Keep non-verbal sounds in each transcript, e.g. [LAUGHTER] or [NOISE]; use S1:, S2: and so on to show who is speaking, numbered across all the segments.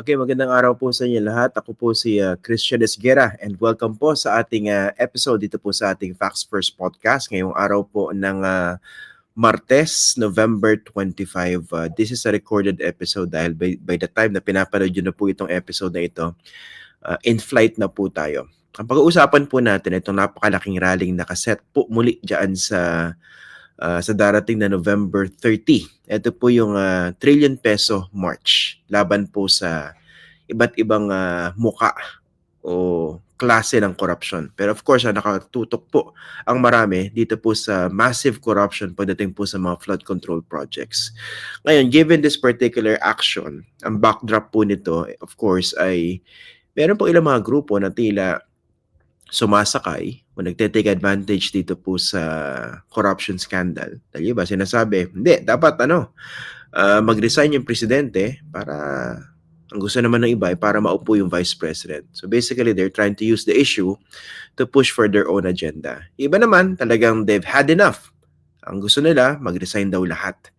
S1: Okay, magandang araw po sa inyo lahat. Ako po si uh, Christian Esguera and welcome po sa ating uh, episode dito po sa ating Facts First podcast ngayong araw po ng uh, Martes, November 25. Uh, this is a recorded episode dahil by, by the time na pinapanood nyo na po itong episode na ito, uh, in flight na po tayo. Ang pag-uusapan po natin itong napakalaking rallying nakaset po muli dyan sa uh, sa darating na November 30. Ito po yung uh, trillion peso march laban po sa iba't ibang uh, muka o klase ng corruption. Pero of course, ang nakatutok po ang marami dito po sa massive corruption pagdating po sa mga flood control projects. Ngayon, given this particular action, ang backdrop po nito, of course, ay meron po ilang mga grupo na tila sumasakay o nagte-take advantage dito po sa corruption scandal. Dahil ba sinasabi, hindi, dapat ano, uh, mag-resign yung presidente para ang gusto naman ng iba ay para maupo yung vice president. So basically, they're trying to use the issue to push for their own agenda. Iba naman, talagang they've had enough. Ang gusto nila, mag-resign daw lahat.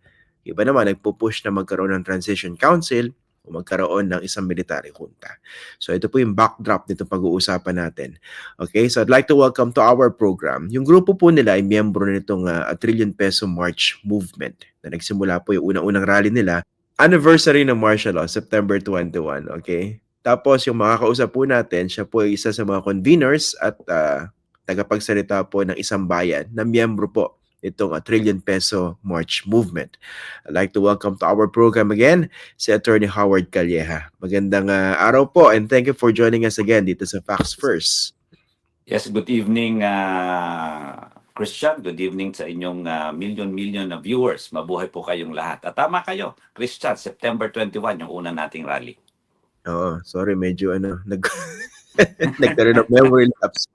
S1: Iba naman, nagpo-push na magkaroon ng transition council o magkaroon ng isang military junta. So ito po yung backdrop nito pag-uusapan natin. Okay, so I'd like to welcome to our program. Yung grupo po nila ay miyembro nitong uh, a Trillion Peso March Movement na nagsimula po yung unang-unang rally nila. Anniversary ng martial law, September 21. Okay? Tapos yung mga kausap po natin, siya po ay isa sa mga conveners at uh, tagapagsalita po ng isang bayan na miyembro po itong uh, Trillion Peso March Movement. I'd like to welcome to our program again si Attorney Howard Calleja. Magandang uh, araw po and thank you for joining us again dito sa Facts First.
S2: Yes, good evening, uh, Christian. Good evening sa inyong uh, million-million na viewers. Mabuhay po kayong lahat. At tama kayo, Christian, September 21, yung una nating rally.
S1: Oo, sorry, medyo ano, nag [LAUGHS] [LAUGHS] nagkaroon ng memory lapse.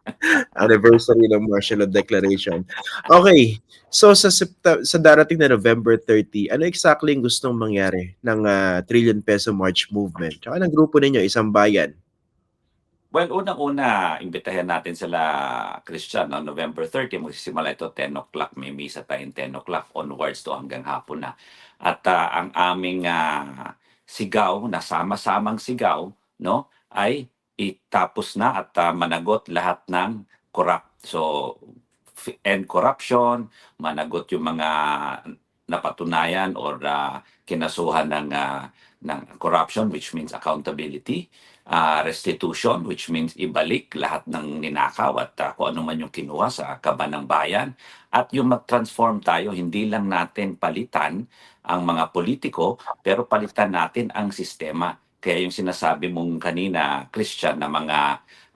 S1: Anniversary ng martial law declaration. Okay, so sa Septa- sa darating na November 30, ano exactly ang gustong mangyari ng uh, Trillion Peso March Movement? Tsaka ng grupo ninyo, isang bayan.
S2: Well, unang-una, imbitahan natin sila, Christian, no? November 30, magsisimula ito 10 o'clock. May misa tayong 10 o'clock onwards to hanggang hapon na. At uh, ang aming uh, sigaw, na sama-samang sigaw, no, ay itapos na at uh, managot lahat ng corrupt. So, end corruption, managot yung mga napatunayan or uh, kinasuhan ng uh, ng corruption which means accountability, uh, restitution which means ibalik lahat ng ninakaw at uh, kung ano man yung kinuha sa kaban ng bayan at yung mag-transform tayo hindi lang natin palitan ang mga politiko pero palitan natin ang sistema. Kaya yung sinasabi mong kanina Christian na mga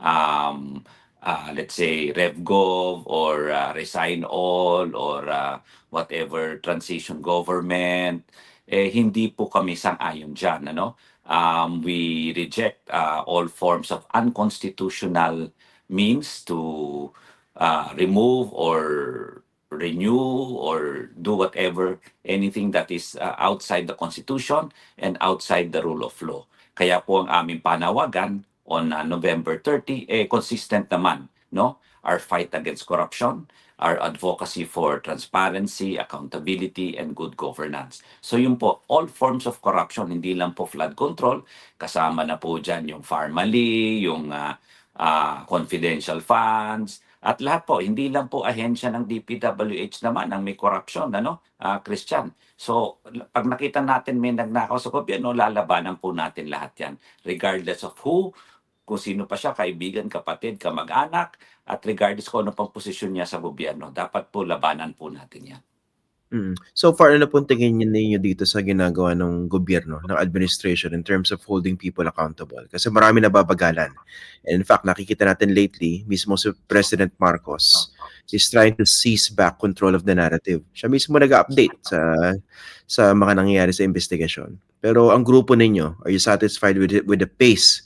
S2: um, uh, let's say RevGov or uh, Resign All or uh, whatever transition government eh hindi po kami sang-ayon diyan ano? Um, we reject uh, all forms of unconstitutional means to uh, remove or renew or do whatever anything that is uh, outside the constitution and outside the rule of law. Kaya po ang aming panawagan on uh, November 30 eh consistent naman no? Our fight against corruption our advocacy for transparency, accountability, and good governance. So yun po, all forms of corruption, hindi lang po flood control, kasama na po dyan yung Farmally, yung uh, uh, confidential funds, at lahat po, hindi lang po ahensya ng DPWH naman ang may corruption, ano, uh, Christian. So, pag nakita natin may nagnakaw sa gobyerno, lalabanan po natin lahat yan, regardless of who, kung sino pa siya, kaibigan, kapatid, kamag-anak, at regardless kung ano pang posisyon niya sa gobyerno, dapat po labanan po natin yan.
S1: Mm. So far, ano pong tingin ninyo dito sa ginagawa ng gobyerno, ng administration in terms of holding people accountable? Kasi marami nababagalan. And in fact, nakikita natin lately, mismo si President Marcos is trying to seize back control of the narrative. Siya mismo nag-update sa sa mga nangyayari sa investigasyon. Pero ang grupo ninyo, are you satisfied with it, with the pace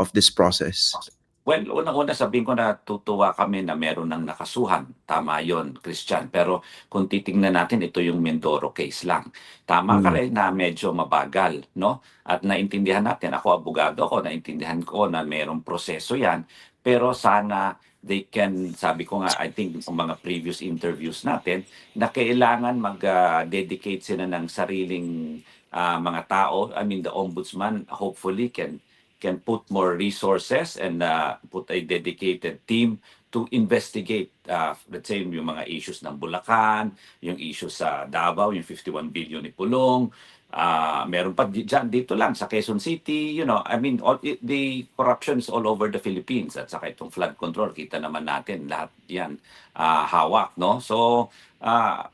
S1: of this process?
S2: Well, unang-una sabihin ko na tutuwa kami na meron ng nakasuhan. Tama yon Christian. Pero kung titingnan natin, ito yung Mindoro case lang. Tama ka
S1: Mm.
S2: rin na medyo mabagal, no? At naintindihan natin, ako abogado ako, naintindihan ko na merong proseso yan. Pero sana they can, sabi ko nga, I think sa mga previous interviews natin, na kailangan mag-dedicate sila ng sariling ah, mga tao. I mean, the ombudsman hopefully can can put more resources and uh, put a dedicated team to investigate, uh, let's say, yung mga issues ng Bulacan, yung issues sa Davao, yung 51 billion ni Pulong, uh, meron pa dyan, dito lang, sa Quezon City, you know, I mean, all, the corruption is all over the Philippines at saka itong flood control, kita naman natin, lahat yan uh, hawak, no? So, uh,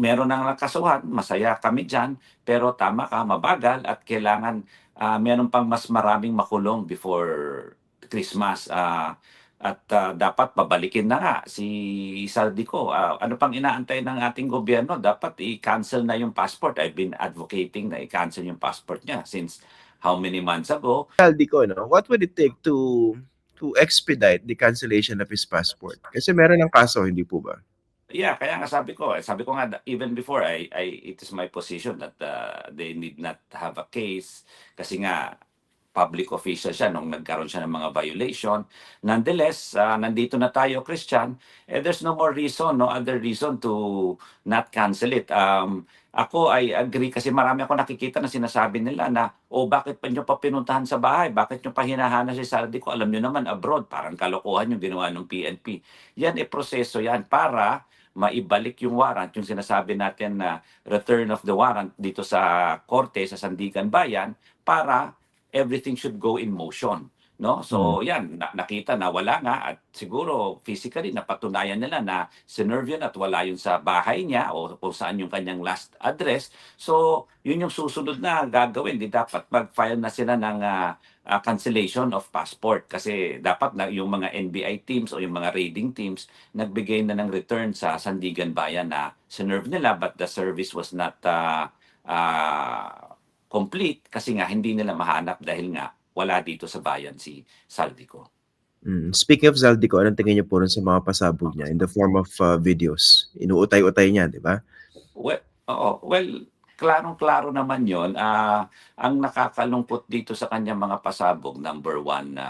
S2: meron ng nakasuhan, masaya kami dyan, pero tama ka, mabagal at kailangan ah meron pang mas maraming makulong before Christmas. ah at ah, dapat babalikin na nga si Saldico. Ah, ano pang inaantay ng ating gobyerno? Dapat i-cancel na yung passport. I've been advocating na i-cancel yung passport niya since how many months ago.
S1: Aldico, no? What would it take to to expedite the cancellation of his passport? Kasi meron ng kaso, hindi po ba?
S2: Yeah, kaya nga sabi ko, eh, sabi ko nga even before I I it is my position that uh, they need not have a case kasi nga public official siya nung nagkaroon siya ng mga violation. Nonetheless, ah, nandito na tayo, Christian, eh, there's no more reason, no other reason to not cancel it. Um, ako I agree kasi marami ako nakikita na sinasabi nila na, oh bakit pa nyo pa pinuntahan sa bahay? Bakit nyo pa hinahana si Saldi ko? Alam nyo naman abroad, parang kalokohan yung ginawa ng PNP. Yan e proseso yan para maibalik yung warrant, yung sinasabi natin na return of the warrant dito sa korte sa Sandigan Bayan para everything should go in motion. No? So yan, na- nakita na wala nga at siguro physically napatunayan nila na sinerve yun at wala yun sa bahay niya o kung saan yung kanyang last address. So yun yung susunod na gagawin. Di dapat mag-file na sila ng ah, ah, cancellation of passport kasi dapat na yung mga NBI teams o yung mga raiding teams nagbigay na ng return sa Sandigan Bayan na sinerve nila but the service was not uh, uh, complete kasi nga hindi nila mahanap dahil nga wala dito sa bayan si Saldico.
S1: Mm. Speaking of Zaldico, anong tingin niyo po rin sa mga pasabog niya in the form of uh, videos? Inuutay-utay niya, di ba?
S2: Well, oo, well, klarong-klaro naman yon. Ah, ang nakakalungkot dito sa kanyang mga pasabog, number one, na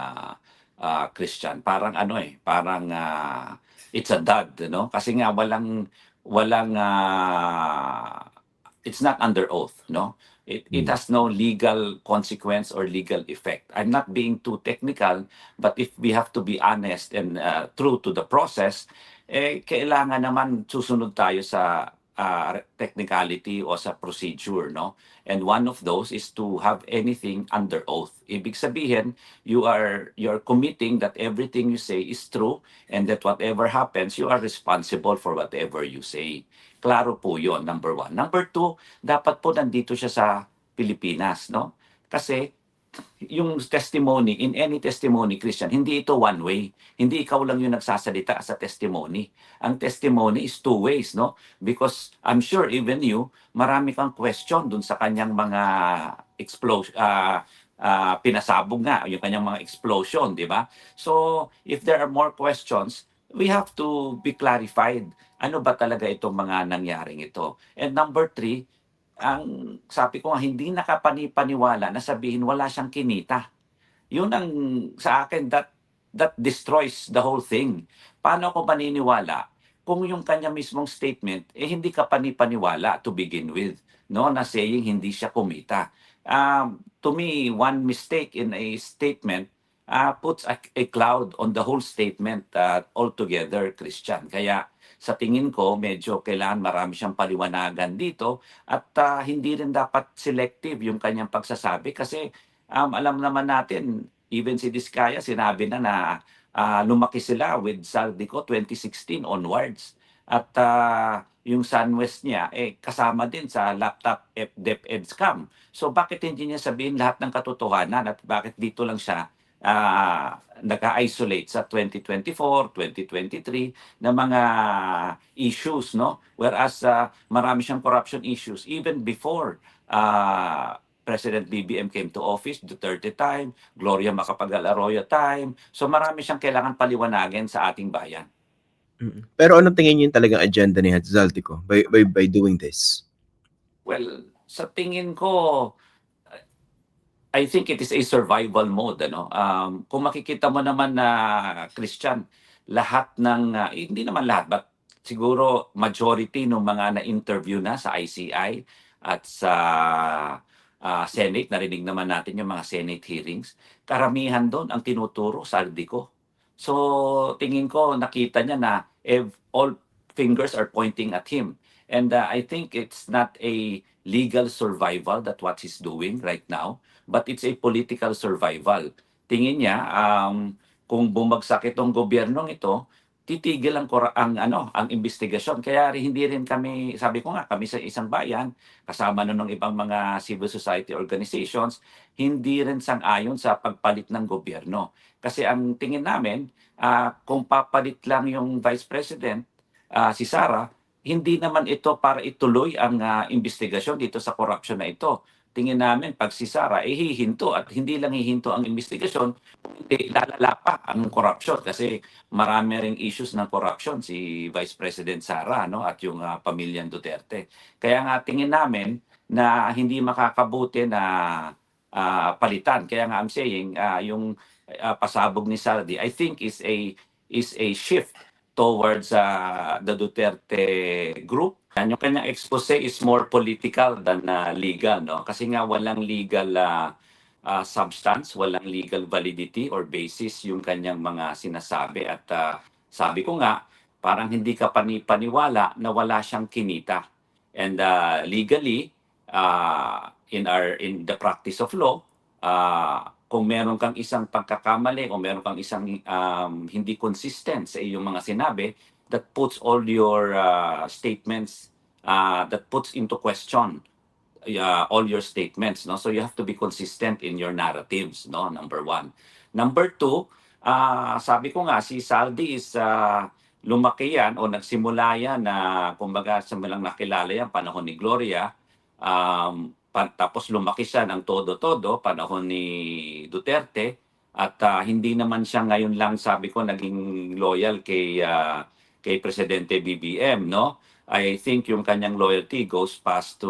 S2: ah, Christian, parang ano eh, parang ah, it's a dud, no? Kasi nga walang, walang, ah, it's not under oath, no? It, it
S1: Mm.
S2: has no legal consequence or legal effect. I'm not being too technical, but if we have to be honest and uh, true to the process, eh, kailangan naman susunod tayo sa uh, technicality o sa procedure, no? And one of those is to have anything under oath. Ibig sabihin, you are you're committing that everything you say is true and that whatever happens, you are responsible for whatever you say. Klaro po yon number one. Number two, dapat po nandito siya sa Pilipinas, no? Kasi yung testimony, in any testimony, Christian, hindi ito one way. Hindi ikaw lang yung nagsasalita sa testimony. Ang testimony is two ways, no? Because I'm sure even you, marami kang question dun sa kanyang mga explosion, ah ah, pinasabog nga, yung kanyang mga explosion, di ba? So, if there are more questions, we have to be clarified. Ano ba talaga itong mga nangyaring ito? And number three, ang sabi ko nga, hindi nakapanipaniwala na sabihin wala siyang kinita. Yun ang sa akin, that, that destroys the whole thing. Paano ako maniniwala kung yung kanya mismong statement, eh hindi ka panipaniwala to begin with, no? Na saying hindi siya kumita. Um, to me, one mistake in a statement uh, puts a, a cloud on the whole statement uh, altogether, Christian. Kaya sa tingin ko, medyo kailangan marami siyang paliwanagan dito at ah, hindi rin dapat selective yung kanyang pagsasabi kasi um, alam naman natin, even si Diskaya sinabi na na ah, lumaki sila with Saldico 2016 onwards. At ah, yung SunWest niya, eh, kasama din sa laptop DepEd scam. So bakit hindi niya sabihin lahat ng katotohanan at bakit dito lang siya ah, nag-isolate sa 2024, 2023 na mga issues, no? Whereas ah, marami siyang corruption issues even before ah, President BBM came to office, Duterte time, Gloria Macapagal Arroyo time. So marami siyang kailangan paliwanagin sa ating bayan.
S1: Pero anong tingin niyo yung talagang agenda ni Zaltico by, by, by doing this?
S2: Well, sa tingin ko, I think it is a survival mode. Ano? Um, kung makikita mo naman na Christian, lahat ng, ah, hindi naman lahat, but siguro majority ng mga na-interview na sa ICI at sa ah, Senate, narinig naman natin yung mga Senate hearings, karamihan doon ang tinuturo sa Aldico. So tingin ko nakita niya na ev- all fingers are pointing at him. And uh, I think it's not a legal survival that what he's doing right now, but it's a political survival. Tingin niya, um, kung bumagsak itong gobyernong ito, titigil ang, ang, ano, ang investigasyon. Kaya hindi rin kami, sabi ko nga, kami sa isang bayan, kasama nun ng ibang mga civil society organizations, hindi rin sang-ayon sa pagpalit ng gobyerno. Kasi ang tingin namin, ah, kung papalit lang yung vice president, ah, si Sara, hindi naman ito para ituloy ang ah, investigasyon dito sa corruption na ito. Tingin namin pag si Sara eh hihinto at hindi lang hihinto ang investigasyon, hindi lalala pa ang corruption kasi marami ring issues ng corruption si Vice President Sara no at yung ah, pamilyang Duterte. Kaya nga tingin namin na hindi makakabuti na ah, palitan. Kaya nga I'm saying ah, yung ah, pasabog ni Sardi I think is a is a shift towards uh, the Duterte group. Yan, yung kanyang expose is more political than uh, legal, no? Kasi nga walang legal uh, uh, substance, walang legal validity or basis yung kanyang mga sinasabi. At uh, sabi ko nga, parang hindi ka panipaniwala na wala siyang kinita. And uh, legally, uh, in our in the practice of law, uh, kung meron kang isang pagkakamali o meron kang isang um, hindi consistent sa iyong mga sinabi, that puts all your uh, statements, uh, that puts into question uh, all your statements. No? So you have to be consistent in your narratives, no? number one. Number two, uh, sabi ko nga, si Saldi is uh, lumaki yan o nagsimula yan na kumbaga sa malang nakilala yan panahon ni Gloria um, tapos lumaki siya ng todo-todo panahon ni Duterte at ah, hindi naman siya ngayon lang sabi ko naging loyal kay ah, kay presidente BBM no? I think yung kanyang loyalty goes past to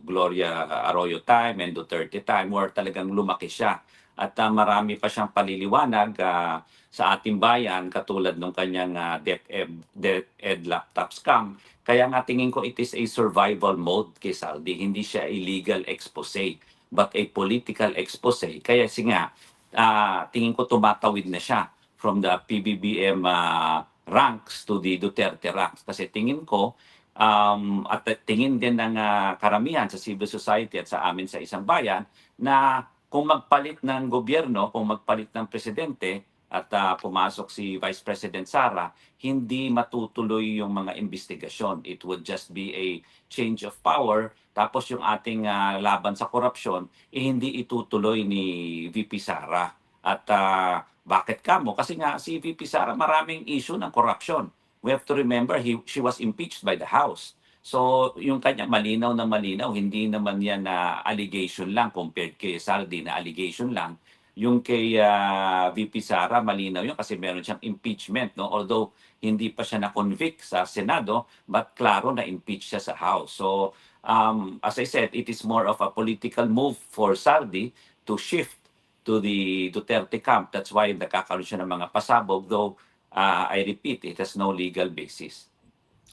S2: Gloria Arroyo time and Duterte time where talagang lumaki siya at ah, marami pa siyang paliliwanag ah, sa ating bayan katulad ng kanyang uh, DepEd, DepEd laptop scam kaya nga tingin ko it is a survival mode kay Saldi. Hindi siya a legal expose but a political expose. Kaya si nga, ah, tingin ko tumatawid na siya from the PBBM ah, ranks to the Duterte ranks. Kasi tingin ko, um, at tingin din ng ah, karamihan sa civil society at sa amin sa isang bayan, na kung magpalit ng gobyerno, kung magpalit ng presidente, at ah, pumasok si Vice President Sara, hindi matutuloy yung mga investigasyon. It would just be a change of power. Tapos yung ating ah, laban sa korupsyon, eh, hindi itutuloy ni VP Sara. At ah, bakit kamo? Kasi nga si VP Sara maraming issue ng corruption. We have to remember he, she was impeached by the House. So yung kanya malinaw na malinaw, hindi naman yan na allegation lang compared kay Saldi na allegation lang. Yung kay ah, VP Sara malinaw yun kasi meron siyang impeachment no? Although hindi pa siya na-convict sa Senado but klaro na impeach siya sa House. So um, as I said it is more of a political move for Sardi to shift to the Duterte camp. That's why nagkakaroon siya ng mga pasabog though ah, I repeat it has no legal basis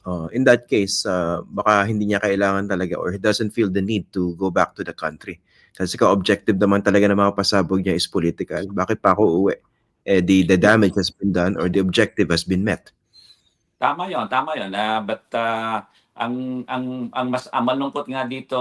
S1: Uh, in that case, uh, baka hindi niya kailangan talaga or he doesn't feel the need to go back to the country. Kasi ka objective naman talaga ng mga pasabog niya is political. Bakit pa ako uuwi? Eh, the, the damage has been done or the objective has been met.
S2: Tama 'yon, tama 'yon. Ah, but ah, ang ang ang mas ang nga dito,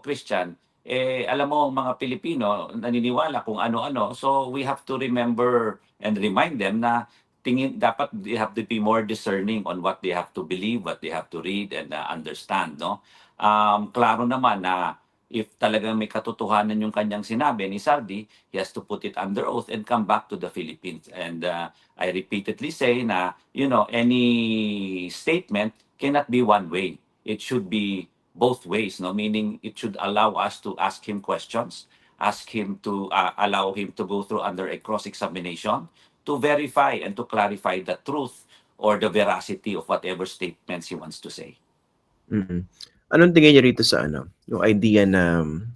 S2: Christian, eh alam mo mga Pilipino naniniwala kung ano-ano. So we have to remember and remind them na tingin dapat they have to be more discerning on what they have to believe, what they have to read and ah, understand, no? Um, klaro naman na if talagang may katotohanan yung kanyang sinabi ni Sardi, he has to put it under oath and come back to the Philippines. And uh, I repeatedly say na, you know, any statement cannot be one way. It should be both ways, no? Meaning it should allow us to ask him questions, ask him to uh, allow him to go through under a cross-examination to verify and to clarify the truth or the veracity of whatever statements he wants to say.
S1: Mm. Anong tingin niyo rito sa ano, yung idea na um,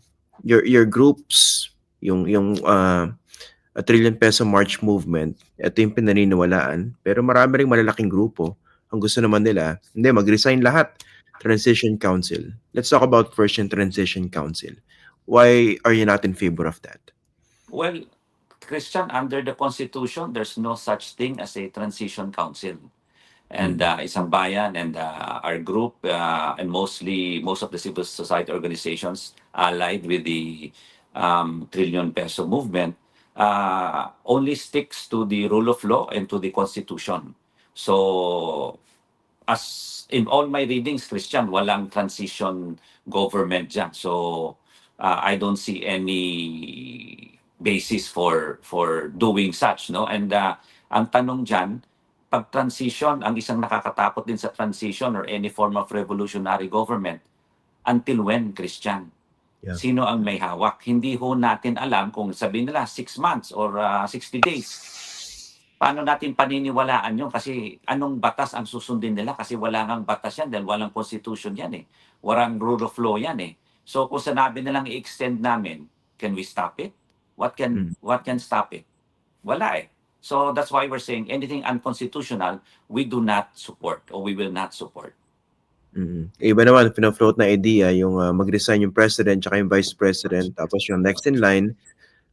S1: your your groups, yung yung uh, a trillion peso march movement, ito yung pinaniniwalaan, pero marami ring malalaking grupo ang gusto naman nila, hindi mag-resign lahat transition council. Let's talk about first yung transition council. Why are you not in favor of that?
S2: Well, Christian, under the Constitution, there's no such thing as a transition council. And uh, Isang Bayan and uh, our group, uh, and mostly most of the civil society organizations allied with the um, trillion peso movement, uh, only sticks to the rule of law and to the Constitution. So, as in all my readings, Christian, walang transition government dyan. So, uh, I don't see any basis for for doing such, no? And uh, ang tanong dyan, pag transition, ang isang nakakatakot din sa transition or any form of revolutionary government, until when, Christian?
S1: Yeah.
S2: Sino ang may hawak? Hindi ho natin alam kung sabihin nila 6 months or uh, 60 days. Paano natin paniniwalaan yun? Kasi anong batas ang susundin nila? Kasi wala ngang batas yan dahil walang constitution yan eh. Walang rule of law yan eh. So kung sinabi nilang i-extend namin, can we stop it? What can what can stop it? Wala eh. So that's why we're saying anything unconstitutional, we do not support or we will not support.
S1: Mm. Iba naman, pinafloat na idea yung uh, mag-resign yung president tsaka yung vice president tapos yung next in line,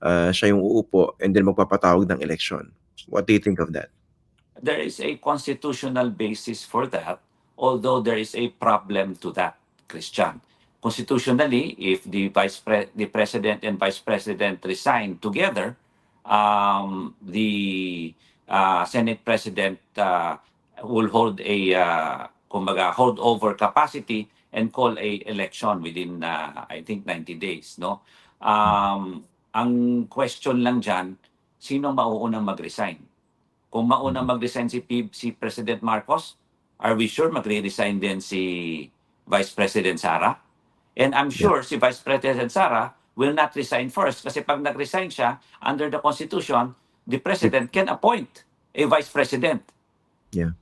S1: uh, siya yung uupo and then magpapatawag ng election. What do you think of that?
S2: There is a constitutional basis for that, although there is a problem to that, Christian. Constitutionally, if the vice pre- the president and vice president resign together, um, the uh, Senate president uh, will hold a uh, kumbaga holdover capacity and call a election within uh, I think 90 days, no? Um, ang question lang diyan, sino mauunang mag-resign? Kung maunang mag-resign si, P- si President Marcos, are we sure magre-resign din si Vice President Sara? And I'm sure si Vice President Sara will not resign first kasi pag nag-resign siya under the Constitution, the President can appoint a Vice President.
S1: Yeah.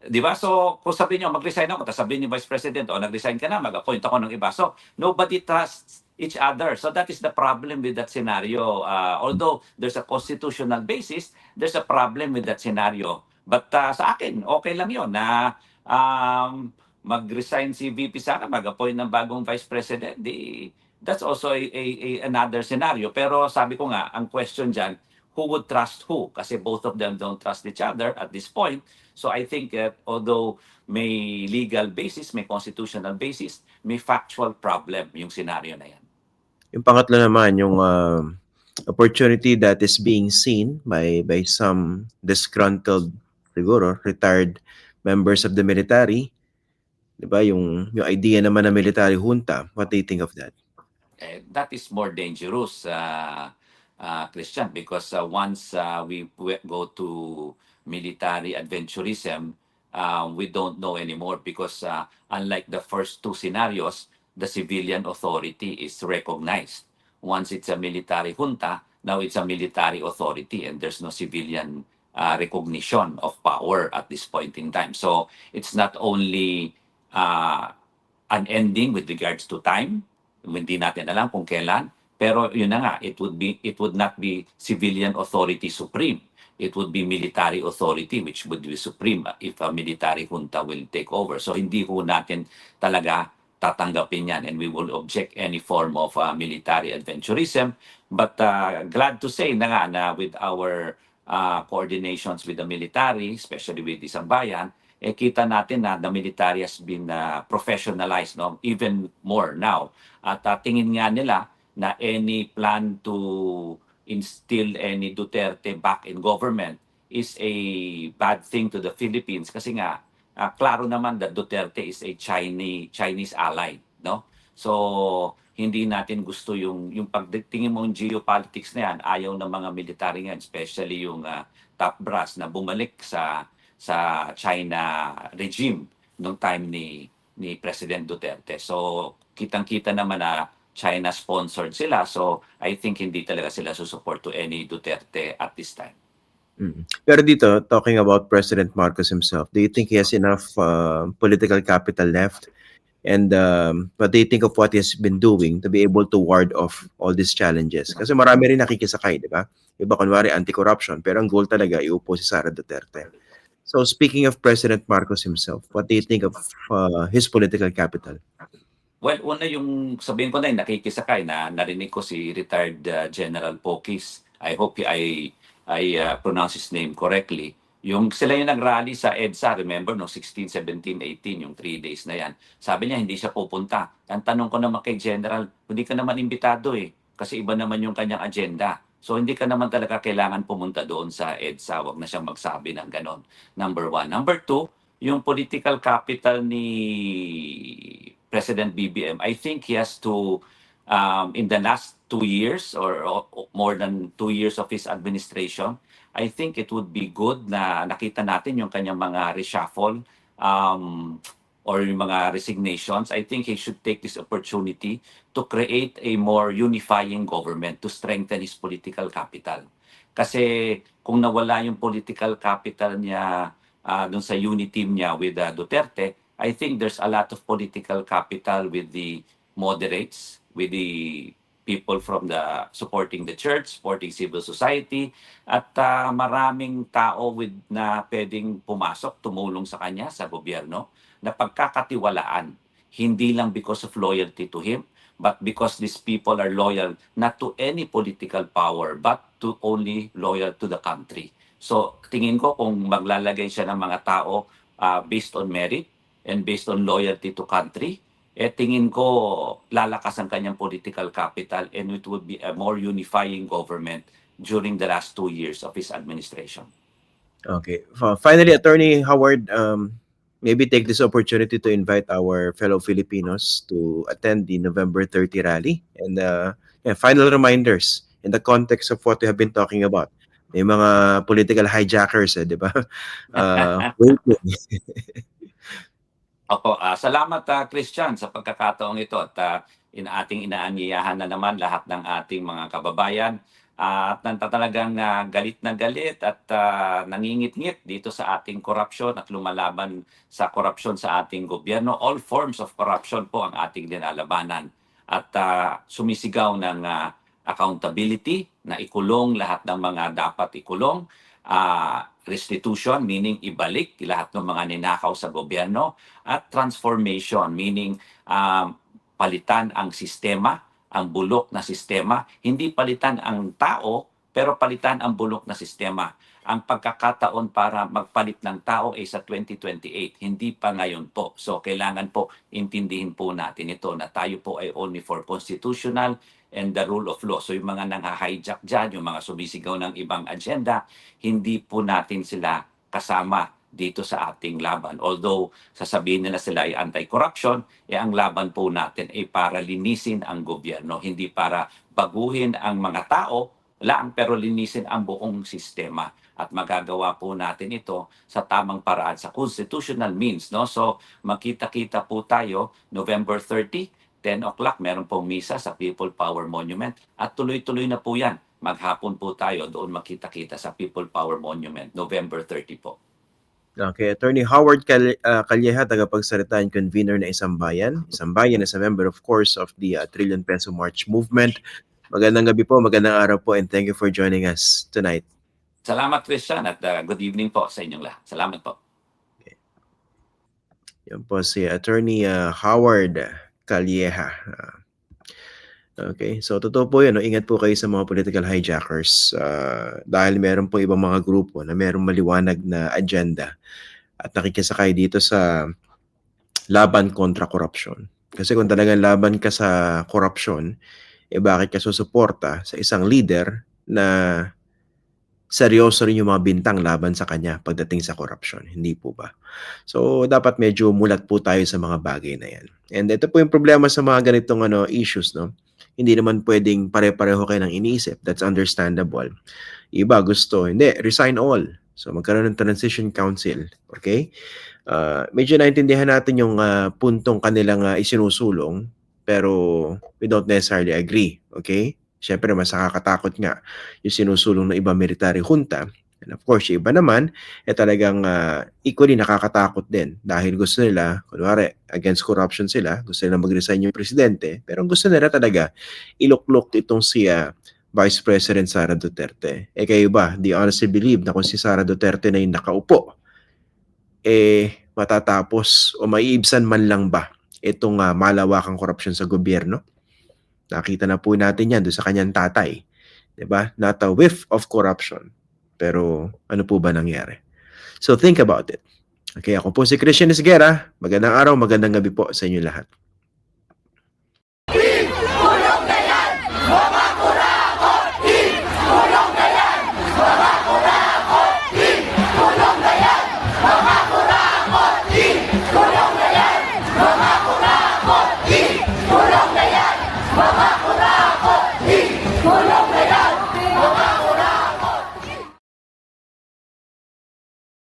S2: Di ba? So, kung sabihin niyo, mag-resign ako, tapos sabihin ni Vice President, o nag-resign ka na, mag-appoint ako ng iba. So, nobody trusts each other. So, that is the problem with that scenario. Uh, although there's a constitutional basis, there's a problem with that scenario. But uh, sa akin, okay lang yon na um, mag-resign si VP Sara, mag-appoint ng bagong Vice President. Di, that's also a, a, a, another scenario. Pero sabi ko nga, ang question dyan, who would trust who? Kasi both of them don't trust each other at this point. So I think that although may legal basis, may constitutional basis, may factual problem yung scenario na yan.
S1: Yung pangatlo naman, yung uh, opportunity that is being seen by by some disgruntled siguro retired members of the military. 'Di ba? Yung yung idea naman ng military junta. What do you think of that?
S2: Eh, that is more dangerous, uh, uh, Christian, because uh, once uh, we go to military adventurism, uh, we don't know anymore because uh, unlike the first two scenarios, the civilian authority is recognized. Once it's a military junta, now it's a military authority and there's no civilian uh, recognition of power at this point in time. So it's not only uh, an ending with regards to time, hindi natin alam kung kailan, pero yun na nga, it would be it would not be civilian authority supreme. It would be military authority which would be supreme if a military junta will take over. So hindi ho natin talaga tatanggapin yan and we will object any form of uh, military adventurism. But uh, glad to say na nga na with our uh, coordinations with the military, especially with Isang Bayan, eh kita natin na the military has been uh, professionalized no even more now. At uh, tingin nga nila na any plan to instill any Duterte back in government is a bad thing to the Philippines kasi nga ah, klaro naman that Duterte is a Chinese Chinese ally, no? So hindi natin gusto yung yung pagtingin mo yung geopolitics na yan, ayaw ng mga military ngayon, especially yung ah, top brass na bumalik sa sa China regime nung time ni ni President Duterte. So, kitang-kita naman na China-sponsored sila. So, I think hindi talaga sila susupport to any Duterte at this time.
S1: Mm. Pero dito, talking about President Marcos himself, do you think he has enough uh, political capital left? And um, what do you think of what he's been doing to be able to ward off all these challenges? Kasi marami rin nakikisakay, di ba? Iba kunwari anti-corruption, pero ang goal talaga iupo si Sara Duterte. So speaking of President Marcos himself, what do you think of uh, his political capital?
S2: Well, una yung sabihin ko na yung nakikisakay na narinig ko si retired uh, General Pokis. I hope I I uh, pronounce his name correctly. Yung sila yung nagrally sa EDSA, remember, no, 16, 17, 18, yung 3 days na yan. Sabi niya, hindi siya pupunta. Ang tanong ko naman kay General, hindi ka naman imbitado eh. Kasi iba naman yung kanyang agenda. So hindi ka naman talaga kailangan pumunta doon sa EDSA. Huwag na siyang magsabi ng ganon. Number one. Number two, yung political capital ni President BBM, I think he has to, um, in the last two years or, or more than two years of his administration, I think it would be good na nakita natin yung kanyang mga reshuffle um, or yung mga resignations. I think he should take this opportunity to create a more unifying government to strengthen his political capital. Kasi kung nawala yung political capital niya uh, dun sa unity team niya with uh, Duterte, I think there's a lot of political capital with the moderates, with the people from the supporting the church, supporting civil society, at uh, maraming tao with na pwedeng pumasok, tumulong sa kanya sa gobyerno na pagkakatiwalaan, hindi lang because of loyalty to him, but because these people are loyal not to any political power, but to only loyal to the country. So tingin ko kung maglalagay siya ng mga tao uh, based on merit and based on loyalty to country, eh tingin ko lalakas ang kanyang political capital and it would be a more unifying government during the last two years of his administration.
S1: Okay. Finally, Attorney Howard, um, maybe take this opportunity to invite our fellow Filipinos to attend the November 30 rally. And uh, yeah, final reminders in the context of what we have been talking about. May mga political hijackers, eh, di ba? [LAUGHS] Uh.
S2: Opo, ah, salamat ah, Christian sa pagkakataong ito at ah, in ating inaanyayahan na naman lahat ng ating mga kababayan Ah, at nanta talagang ah, galit na galit at ah, nangingit-ngit dito sa ating korupsyon at lumalaban sa korupsyon sa ating gobyerno. All forms of corruption po ang ating dinalabanan. At ah, sumisigaw ng ah, accountability na ikulong lahat ng mga dapat ikulong. Ah, restitution meaning ibalik lahat ng mga ninakaw sa gobyerno. At transformation meaning um, palitan ang sistema, ang bulok na sistema, hindi palitan ang tao pero palitan ang bulok na sistema. Ang pagkakataon para magpalit ng tao ay sa 2028, hindi pa ngayon po. So kailangan po intindihin po natin ito na tayo po ay only for constitutional and the rule of law. So yung mga nang-hijack dyan, yung mga sumisigaw ng ibang agenda, hindi po natin sila kasama dito sa ating laban. Although sasabihin nila sila ay anti-corruption, eh ang laban po natin ay para linisin ang gobyerno, hindi para baguhin ang mga tao lang pero linisin ang buong sistema. At magagawa po natin ito sa tamang paraan sa constitutional means no? So makita-kita po tayo November 30 10 o'clock meron pong misa sa People Power Monument. At tuloy-tuloy na po yan. Maghapon po tayo doon makita-kita sa People Power Monument November 30 po
S1: Okay, Attorney Howard Cal- uh, Calleja, tagapagsalita and convener na Isang Bayan. Isang Bayan is a member, of course, of the uh, Trillion Peso March Movement. Magandang gabi po, magandang araw po, and thank you for joining us tonight.
S2: Salamat Christian at uh, good evening po sa inyong lahat. Salamat po.
S1: Yan po si Attorney uh, Howard Calleja. Uh, okay, so totoo po yun. No? Ingat po kayo sa mga political hijackers uh, dahil meron po ibang mga grupo na merong maliwanag na agenda at nakikisakay dito sa laban kontra korupsyon. Kasi kung talagang laban ka sa korupsyon, eh bakit ka susuporta sa isang leader na seryoso rin yung mga bintang laban sa kanya pagdating sa korupsyon. Hindi po ba? So, dapat medyo mulat po tayo sa mga bagay na yan. And ito po yung problema sa mga ganitong ano, issues, no? Hindi naman pwedeng pare-pareho kayo ng iniisip. That's understandable. Iba gusto, hindi, resign all. So magkaroon ng transition council, okay? Uh, medyo naintindihan natin yung ah, puntong kanilang ah, isinusulong pero we don't necessarily agree, okay? Siyempre mas nakakatakot nga yung sinusulong ng ibang military junta. And of course, yung iba naman, eh talagang ah, equally nakakatakot din dahil gusto nila, kunwari, against corruption sila, gusto nila mag-resign yung presidente, pero gusto nila talaga, iluklok itong si ah, Vice President Sara Duterte. Eh kayo ba, do you honestly believe na kung si Sara Duterte na yung nakaupo, eh matatapos o maiibsan man lang ba itong ah, malawakang korupsyon sa gobyerno? Nakita na po natin yan doon sa kanyang tatay. 'Di ba? Not a whiff of corruption. Pero ano po ba nangyari? So think about it. Okay, ako po si Christian Esguera. Magandang araw, magandang gabi po sa inyo lahat.